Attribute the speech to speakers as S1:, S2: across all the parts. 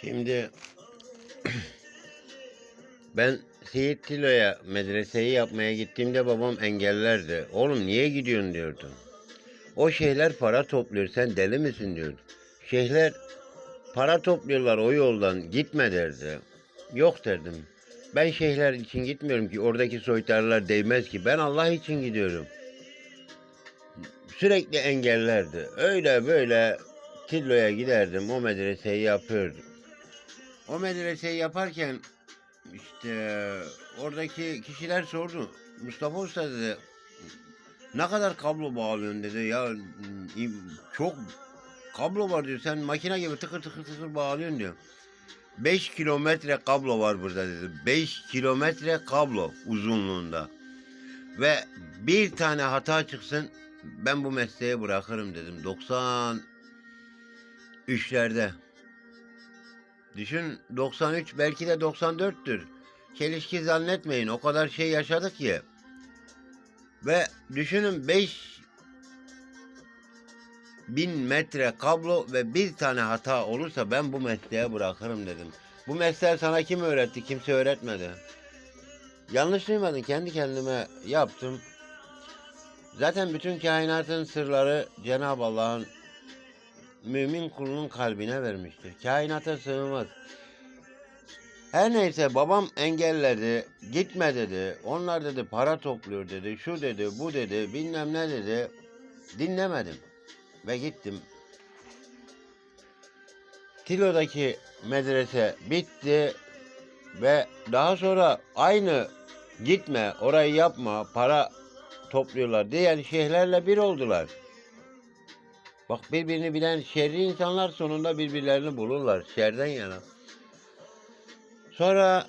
S1: Şimdi ben Seyit Tilo'ya medreseyi yapmaya gittiğimde babam engellerdi. Oğlum niye gidiyorsun diyordu. O şeyhler para topluyor sen deli misin diyordu. Şeyhler para topluyorlar o yoldan gitme derdi. Yok derdim. Ben şeyhler için gitmiyorum ki oradaki soytarılar değmez ki. Ben Allah için gidiyorum. Sürekli engellerdi. Öyle böyle Tillo'ya giderdim. O medreseyi yapıyordum. O medreseyi yaparken işte oradaki kişiler sordu. Mustafa Usta dedi ne kadar kablo bağlıyorsun dedi. Ya çok kablo var diyor. Sen makine gibi tıkır tıkır tıkır bağlıyorsun diyor. 5 kilometre kablo var burada dedi. 5 kilometre kablo uzunluğunda. Ve bir tane hata çıksın ben bu mesleği bırakırım dedim. 93'lerde. Düşün 93 belki de 94'tür. Çelişki zannetmeyin o kadar şey yaşadık ki. Ve düşünün 5 bin metre kablo ve bir tane hata olursa ben bu mesleği bırakırım dedim. Bu mesleği sana kim öğretti? Kimse öğretmedi. Yanlış duymadın. Kendi kendime yaptım. Zaten bütün kainatın sırları Cenab-ı Allah'ın mümin kulunun kalbine vermiştir. Kainata sığmaz. Her neyse babam engelledi, gitme dedi. Onlar dedi para topluyor dedi, şu dedi, bu dedi, bilmem ne dedi. Dinlemedim ve gittim. Tilo'daki medrese bitti ve daha sonra aynı gitme, orayı yapma, para topluyorlar diyen şeyhlerle bir oldular. Bak birbirini bilen şerri insanlar sonunda birbirlerini bulurlar şerden yana. Sonra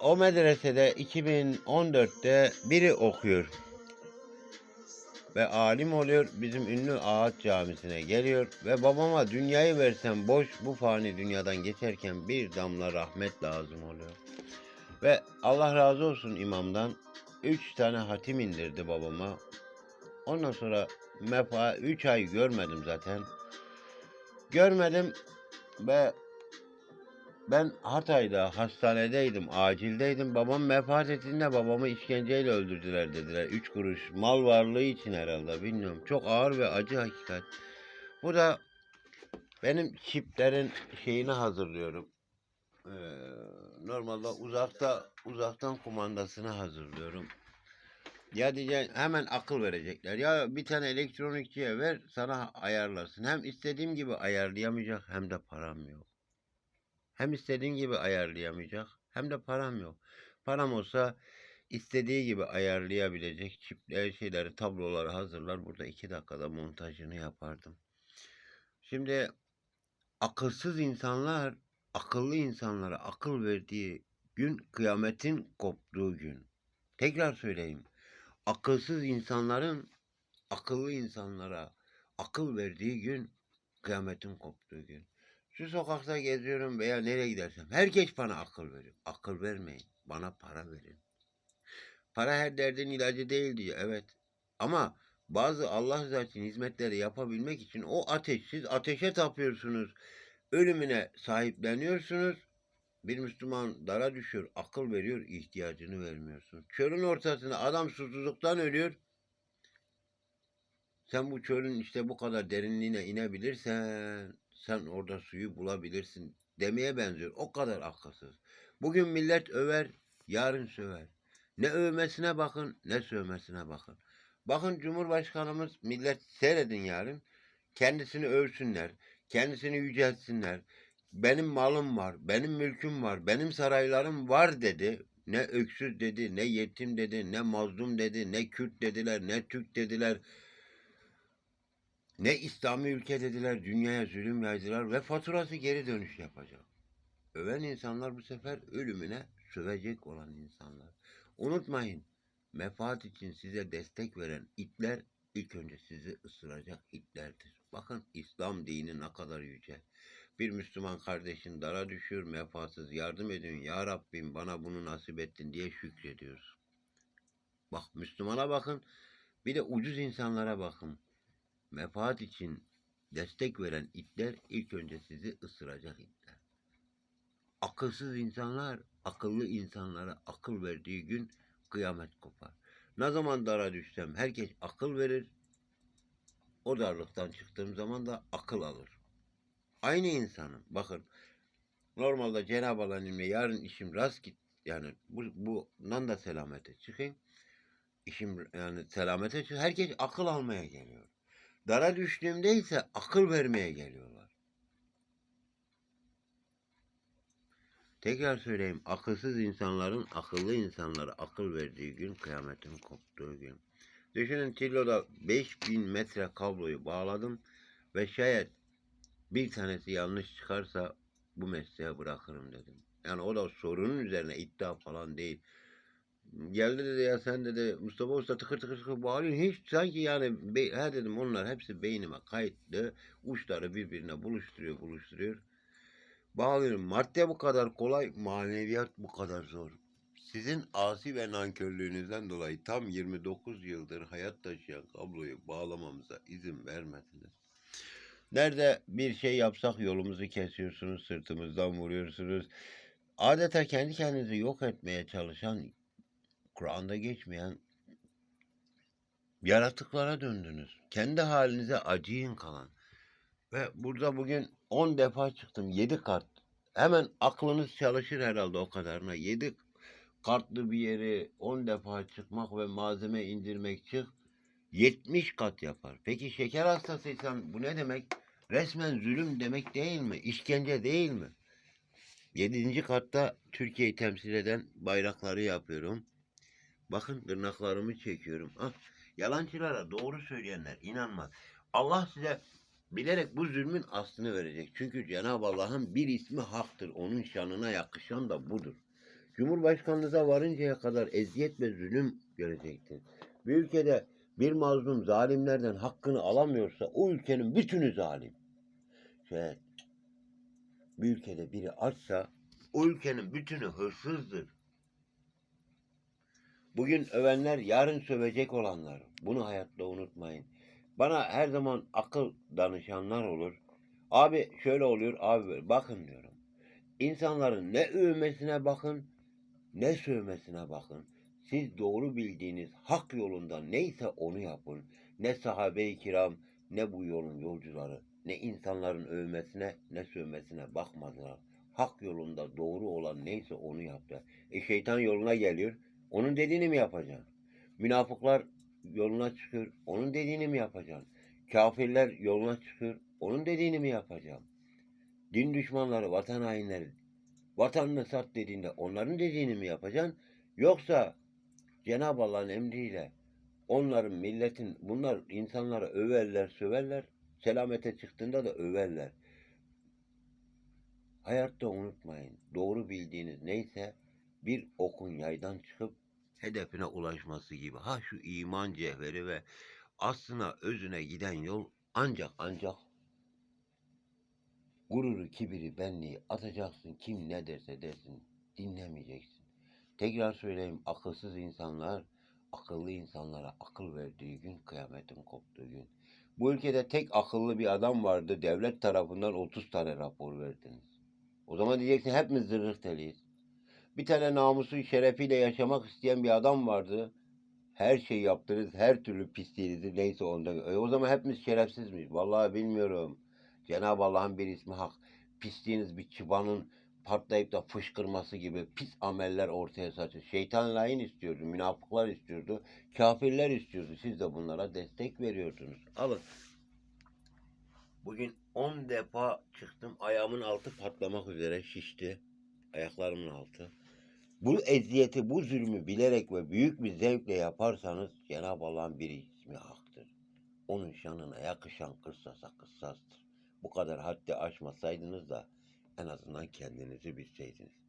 S1: o medresede 2014'te biri okuyor. Ve alim oluyor. Bizim ünlü Ağaç Camisi'ne geliyor. Ve babama dünyayı versem boş bu fani dünyadan geçerken bir damla rahmet lazım oluyor. Ve Allah razı olsun imamdan. Üç tane hatim indirdi babama. Ondan sonra mefa üç ay görmedim zaten. Görmedim ve ben Hatay'da hastanedeydim, acildeydim. Babam vefat ettiğinde babamı işkenceyle öldürdüler dediler. Üç kuruş mal varlığı için herhalde bilmiyorum. Çok ağır ve acı hakikat. Bu da benim çiplerin şeyini hazırlıyorum. Ee, normalde uzakta uzaktan kumandasını hazırlıyorum. Ya diyeceksin hemen akıl verecekler. Ya bir tane elektronikçiye ver sana ayarlasın. Hem istediğim gibi ayarlayamayacak hem de param yok. Hem istediğim gibi ayarlayamayacak hem de param yok. Param olsa istediği gibi ayarlayabilecek çipler şeyleri tabloları hazırlar. Burada iki dakikada montajını yapardım. Şimdi akılsız insanlar akıllı insanlara akıl verdiği gün kıyametin koptuğu gün. Tekrar söyleyeyim. Akılsız insanların akıllı insanlara akıl verdiği gün kıyametin koptuğu gün. Şu sokakta geziyorum veya nereye gidersem herkes bana akıl veriyor. Akıl vermeyin. Bana para verin. Para her derdin ilacı değil diyor. Evet. Ama bazı Allah zaten hizmetleri yapabilmek için o ateş, siz ateşe tapıyorsunuz. Ölümüne sahipleniyorsunuz. Bir Müslüman dara düşüyor, akıl veriyor, ihtiyacını vermiyorsun. Çölün ortasında adam susuzluktan ölüyor. Sen bu çölün işte bu kadar derinliğine inebilirsen sen orada suyu bulabilirsin demeye benziyor. O kadar akılsız. Bugün millet över, yarın söver. Ne övmesine bakın, ne sövmesine bakın. Bakın Cumhurbaşkanımız millet seyredin yarın. Kendisini övsünler, kendisini yüceltsinler. Benim malım var, benim mülküm var, benim saraylarım var dedi. Ne öksüz dedi, ne yetim dedi, ne mazlum dedi, ne Kürt dediler, ne Türk dediler. Ne İslami ülke dediler, dünyaya zulüm yaydılar ve faturası geri dönüş yapacak. Öven insanlar bu sefer ölümüne sövecek olan insanlar. Unutmayın, menfaat için size destek veren itler ilk önce sizi ısıracak itlerdir. Bakın İslam dini ne kadar yüce. Bir Müslüman kardeşin dara düşüyor, menfaatsız yardım ediyorsun. Ya Rabbim bana bunu nasip ettin diye şükrediyoruz. Bak Müslümana bakın, bir de ucuz insanlara bakın menfaat için destek veren itler ilk önce sizi ısıracak itler. akılsız insanlar akıllı insanlara akıl verdiği gün kıyamet kopar. Ne zaman dara düşsem herkes akıl verir. O darlıktan çıktığım zaman da akıl alır. Aynı insanım. Bakın normalde Cenab-ı Allah'ın yarın işim rast git. Yani bu, bundan da selamete çıkayım. İşim yani selamete çık. Herkes akıl almaya geliyor. Dara düştüğümde ise akıl vermeye geliyorlar. Tekrar söyleyeyim. Akılsız insanların akıllı insanlara akıl verdiği gün kıyametin koptuğu gün. Düşünün Tillo'da 5000 metre kabloyu bağladım ve şayet bir tanesi yanlış çıkarsa bu mesleğe bırakırım dedim. Yani o da sorunun üzerine iddia falan değil. Geldi dedi ya sen dedi Mustafa Usta tıkır tıkır tıkır bağırıyor. Hiç sanki yani be, he dedim onlar hepsi beynime kayıtlı. Uçları birbirine buluşturuyor buluşturuyor. Bağlıyorum. Madde bu kadar kolay, maneviyat bu kadar zor. Sizin asi ve nankörlüğünüzden dolayı tam 29 yıldır hayat taşıyan kabloyu bağlamamıza izin vermediniz. Nerede bir şey yapsak yolumuzu kesiyorsunuz, sırtımızdan vuruyorsunuz. Adeta kendi kendinizi yok etmeye çalışan, Kur'an'da geçmeyen yaratıklara döndünüz. Kendi halinize acıyın kalan. Ve burada bugün 10 defa çıktım. 7 kart. Hemen aklınız çalışır herhalde o kadarına. 7 kartlı bir yeri 10 defa çıkmak ve malzeme indirmek çık. 70 kat yapar. Peki şeker hastasıysan bu ne demek? Resmen zulüm demek değil mi? İşkence değil mi? 7. katta Türkiye'yi temsil eden bayrakları yapıyorum. Bakın tırnaklarımı çekiyorum. Ah, yalancılara doğru söyleyenler inanmaz. Allah size bilerek bu zulmün aslını verecek. Çünkü Cenab-ı Allah'ın bir ismi haktır. Onun şanına yakışan da budur. Cumhurbaşkanlığına varıncaya kadar eziyet ve zulüm görecektir. Bir ülkede bir mazlum zalimlerden hakkını alamıyorsa o ülkenin bütünü zalim. Şey, bir ülkede biri açsa o ülkenin bütünü hırsızdır. Bugün övenler yarın sövecek olanlar. Bunu hayatta unutmayın. Bana her zaman akıl danışanlar olur. Abi şöyle oluyor abi böyle. Bakın diyorum. İnsanların ne övmesine bakın ne sövmesine bakın. Siz doğru bildiğiniz hak yolunda neyse onu yapın. Ne sahabe-i kiram ne bu yolun yolcuları ne insanların övmesine ne sövmesine bakmadılar. Hak yolunda doğru olan neyse onu yaptı. E şeytan yoluna geliyor. Onun dediğini mi yapacaksın? Münafıklar yoluna çıkıyor. Onun dediğini mi yapacaksın? Kafirler yoluna çıkıyor. Onun dediğini mi yapacağım? Din düşmanları, vatan hainleri vatanını sat dediğinde onların dediğini mi yapacaksın? Yoksa Cenab-ı Allah'ın emriyle onların milletin bunlar insanlara överler, söverler. Selamete çıktığında da överler. Hayatta unutmayın. Doğru bildiğiniz neyse bir okun yaydan çıkıp hedefine ulaşması gibi. Ha şu iman cevheri ve aslına özüne giden yol ancak ancak gururu, kibiri, benliği atacaksın. Kim ne derse desin dinlemeyeceksin. Tekrar söyleyeyim akılsız insanlar akıllı insanlara akıl verdiği gün kıyametin koptuğu gün. Bu ülkede tek akıllı bir adam vardı. Devlet tarafından 30 tane rapor verdiniz. O zaman diyeceksin hepimiz zırhlık teliyiz. Bir tane namusu şerefiyle yaşamak isteyen bir adam vardı. Her şeyi yaptınız, her türlü pisliğinizi neyse onda. E o zaman hepimiz şerefsiz miyiz? Vallahi bilmiyorum. Cenab-ı Allah'ın bir ismi hak. Pisliğiniz bir çıbanın patlayıp da fışkırması gibi pis ameller ortaya saçıyor. Şeytan lain istiyordu, münafıklar istiyordu, kafirler istiyordu. Siz de bunlara destek veriyordunuz. Alın. Bugün 10 defa çıktım. Ayağımın altı patlamak üzere şişti. Ayaklarımın altı. Bu eziyeti, bu zulmü bilerek ve büyük bir zevkle yaparsanız Cenab-ı Allah'ın bir ismi haktır. Onun şanına yakışan kıssasa kıssastır. Bu kadar haddi aşmasaydınız da en azından kendinizi bilseydiniz.